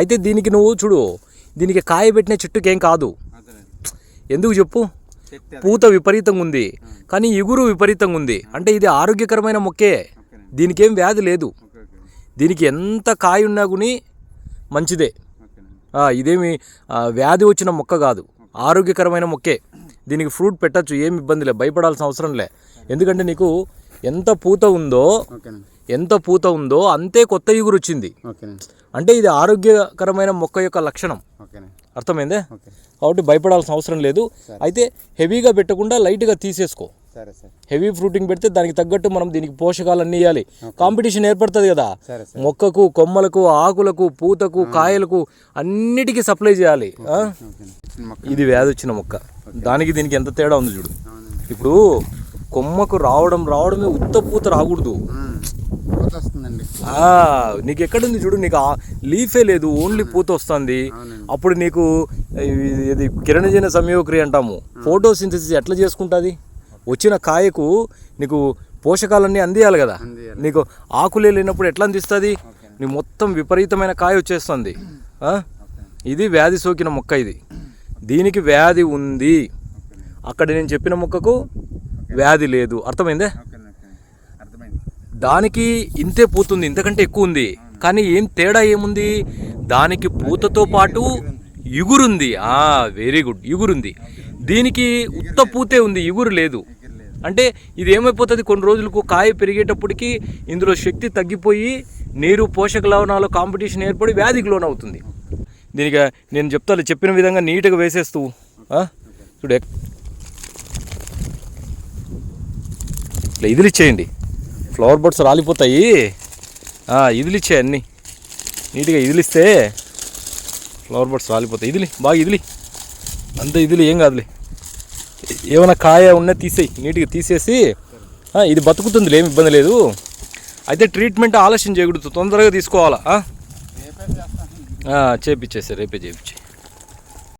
అయితే దీనికి నువ్వు చూడు దీనికి కాయ పెట్టిన చెట్టుకి ఏం కాదు ఎందుకు చెప్పు. పూత విపరీతంగా ఉంది. కానీ ఇగురు విపరీతంగా ఉంది. అంటే ఇది ఆరోగ్యకరమైన మొక్కే. దీనికి ఏం వ్యాధి లేదు. దీనికి ఎంత కాయ ఉన్నా కూడా మంచిదే. ఇదేమి వ్యాధి వచ్చిన మొక్క కాదు. ఆరోగ్యకరమైన మొక్కే. దీనికి ఫ్రూట్ పెట్టచ్చు ఏమి ఇబ్బంది లే భయపడాల్సిన అవసరం లే. ఎందుకంటే నీకు ఎంత పూత ఉందో ఎంత పూత ఉందో అంతే కొత్త ఇగురు వచ్చింది. అంటే ఇది ఆరోగ్యకరమైన మొక్క యొక్క లక్షణం. అర్థమైందే? కాబట్టి భయపడాల్సిన అవసరం లేదు. అయితే హెవీగా పెట్టకుండా లైట్గా తీసేసుకో. హెవీ ఫ్రూటింగ్ పెడితే దానికి తగ్గట్టు మనం దీనికి పోషకాలు అన్నీ ఇవ్వాలి కాంపిటీషన్ ఏర్పడుతుంది కదా. మొక్కకు కొమ్మలకు ఆకులకు పూతకు కాయలకు అన్నిటికీ సప్లై చేయాలి. ఇది వ్యాధి వచ్చిన మొక్క. దానికి దీనికి ఎంత తేడా ఉంది చూడు. ఇప్పుడు కొమ్మకు రావడం రావడమే ఉత్త పూత రాకూడదు నీకు ఎక్కడుంది చూడు నీకు లీఫే లేదు ఓన్లీ పూత వస్తుంది. అప్పుడు నీకు ఇది- కిరణజన సంయోక్రియ అంటాము. ఫోటోసింథసిస్ ఎట్లా చేసుకుంటుంది? వచ్చిన కాయకు నీకు పోషకాలన్నీ అందియాలి కదా. నీకు ఆకులే లేనప్పుడు ఎట్లా అందిస్తుంది? నీ మొత్తం విపరీతమైన కాయ వచ్చేస్తుంది? ఇది వ్యాధి సోకిన మొక్క ఇది. దీనికి వ్యాధి ఉంది. అక్కడ నేను చెప్పిన మొక్కకు వ్యాధి లేదు. అర్థమైందే? దానికి ఇంతే పూతుంది ఇంతకంటే ఎక్కువ ఉంది. కానీ ఏం తేడా ఏముంది? దానికి పూతతో పాటు ఇగురుంది. ఆ వెరీ గుడ్ ఇగురుంది. దీనికి ఉత్త పూతే ఉంది ఇగురు లేదు. అంటే ఇది ఏమైపోతుంది? కొన్ని రోజులకు కాయ పెరిగేటప్పటికి ఇందులో శక్తి తగ్గిపోయి నీరు పోషక లవణాలు కాంపిటీషన్ ఏర్పడి వ్యాధికి లోనవుతుంది. దీనికి నేను చెప్తాను చెప్పిన విధంగా నీట్గా వేసేస్తూ? చూడు ఇట్లా ఇదిలిచ్చేయండి. ఫ్లవర్ బర్డ్స్ రాలిపోతాయి. ఆ, ఇదిలిచ్చే అన్నీ. నీట్గా ఇదిలిస్తే ఫ్లవర్ బర్డ్స్ రాలిపోతాయి. ఇదిలి బాగా ఇదిలి. అంత ఇదిలి ఏం కాదులే. ఏమైనా కాయ ఉన్నా తీసేయి. నీట్గా తీసేసి ఇది బతుకుతుంది ఏమి ఇబ్బంది లేదు. అయితే ట్రీట్మెంట్ ఆలస్యం చేయకూడదు. తొందరగా తీసుకోవాలా? ఆ? రేపే చేస్తాను